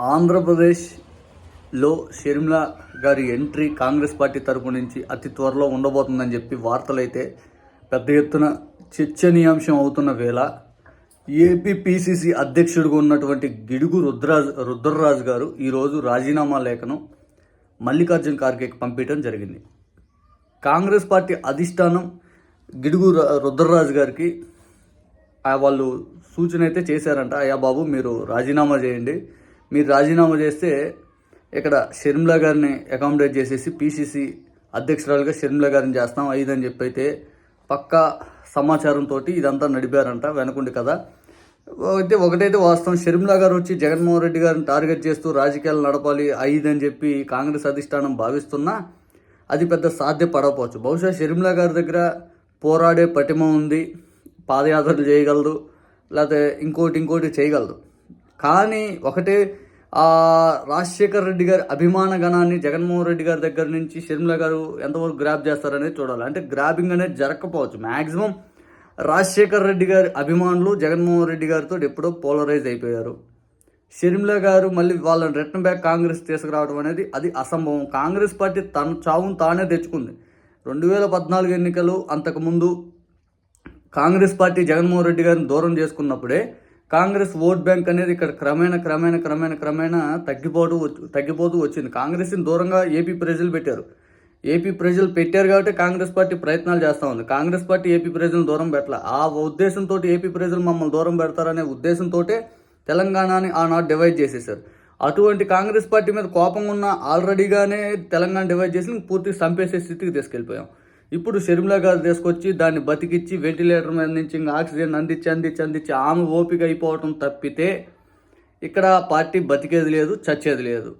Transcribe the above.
ఆంధ్రప్రదేశ్లో షర్మిల గారి entry Congress party తరపు నుంచి అతి త్వరలో ఉండబోతుందని చెప్పి వార్తలైతే పెద్ద ఎత్తున చర్చనీయాంశం అవుతున్న వేళ ఏపీపీసీసీ అధ్యక్షుడిగా ఉన్నటువంటి గిడుగు రుద్రరాజ్ రుద్రరాజు గారు ఈరోజు రాజీనామా లేఖను మల్లికార్జున్ ఖార్గేకి పంపించడం జరిగింది. కాంగ్రెస్ పార్టీ అధిష్టానం గిడుగు ర- రుద్రరాజు గారికి వాళ్ళు సూచన అయితే చేశారంట అయ్యా బాబు మీరు రాజీనామా చేయండి. మీరు రాజీనామా చేస్తే ఇక్కడ షర్మిలా గారిని అకామిడేట్ చేసేసి పీసీసీ అధ్యక్షురాలుగా షర్మిలా గారిని చేస్తాం ఐదని చెప్పి అయితే పక్కా సమాచారంతో ఇదంతా నడిపారంట వెనకుండి కదా అయితే ఒకటైతే వాస్తవం షర్మిలా గారు వచ్చి జగన్మోహన్ రెడ్డి గారిని టార్గెట్ చేస్తూ రాజకీయాలు నడపాలి ఐదని చెప్పి కాంగ్రెస్ అధిష్టానం భావిస్తున్నా అది పెద్ద సాధ్యపడకపోవచ్చు. బహుశా షర్మిలా గారి దగ్గర పోరాడే పటిమ ఉంది పాదయాత్రలు చేయగలదు లేకపోతే ఇంకోటి ఇంకోటి చేయగలదు. కానీ ఒకటే రాజశేఖర్ రెడ్డి గారి అభిమాన గణాన్ని జగన్మోహన్ రెడ్డి గారి దగ్గర నుంచి షర్మిల గారు ఎంతవరకు గ్రాప్ చేస్తారనేది చూడాలి. అంటే గ్రాబింగ్ అనేది జరగకపోవచ్చు. మ్యాక్సిమం రాజశేఖర్ రెడ్డి గారి అభిమానులు జగన్మోహన్ రెడ్డి గారితో ఎప్పుడో పోలరైజ్ అయిపోయారు. షర్మిల గారు మళ్ళీ వాళ్ళని రిటర్న్ బ్యాక్ కాంగ్రెస్ తీసుకురావడం అనేది అది అసంభవం. కాంగ్రెస్ పార్టీ తన చావును తానే తెచ్చుకుంది. రెండు వేల పద్నాలుగు ఎన్నికలు అంతకుముందు కాంగ్రెస్ పార్టీ జగన్మోహన్ రెడ్డి గారిని దూరం చేసుకున్నప్పుడే కాంగ్రెస్ ఓట్ బ్యాంక్ అనేది ఇక్కడ క్రమేణ క్రమేణ క్రమేణ క్రమేణా తగ్గిపోతూ తగ్గిపోతూ వచ్చింది. కాంగ్రెస్ని దూరంగా ఏపీ ప్రజలు పెట్టారు. ఏపీ ప్రజలు పెట్టారు కాబట్టి కాంగ్రెస్ పార్టీ ప్రయత్నాలు చేస్తూ ఉంది. కాంగ్రెస్ పార్టీ ఏపీ ప్రజలను దూరం పెట్టాల. ఆ ఉద్దేశంతో ఏపీ ప్రజలు మమ్మల్ని దూరం పెడతారనే ఉద్దేశంతో తెలంగాణని ఆనాడు డివైడ్ చేసేసారు అటువంటి కాంగ్రెస్ పార్టీ మీద కోపం ఉన్న ఆల్రెడీగానే తెలంగాణ డివైడ్ చేసి పూర్తిగా చంపేసే స్థితికి తీసుకెళ్ళిపోయాం. ఇప్పుడు షర్మిలా గారు తీసుకొచ్చి దాన్ని బతికిచ్చి వెంటిలేటర్ మీద నుంచి ఇంకా ఆక్సిజన్ అందించి అందించి అందించి ఆమె ఓపిక అయిపోవటం తప్పితే ఇక్కడ పార్టీ బతికేది లేదు చచ్చేది లేదు.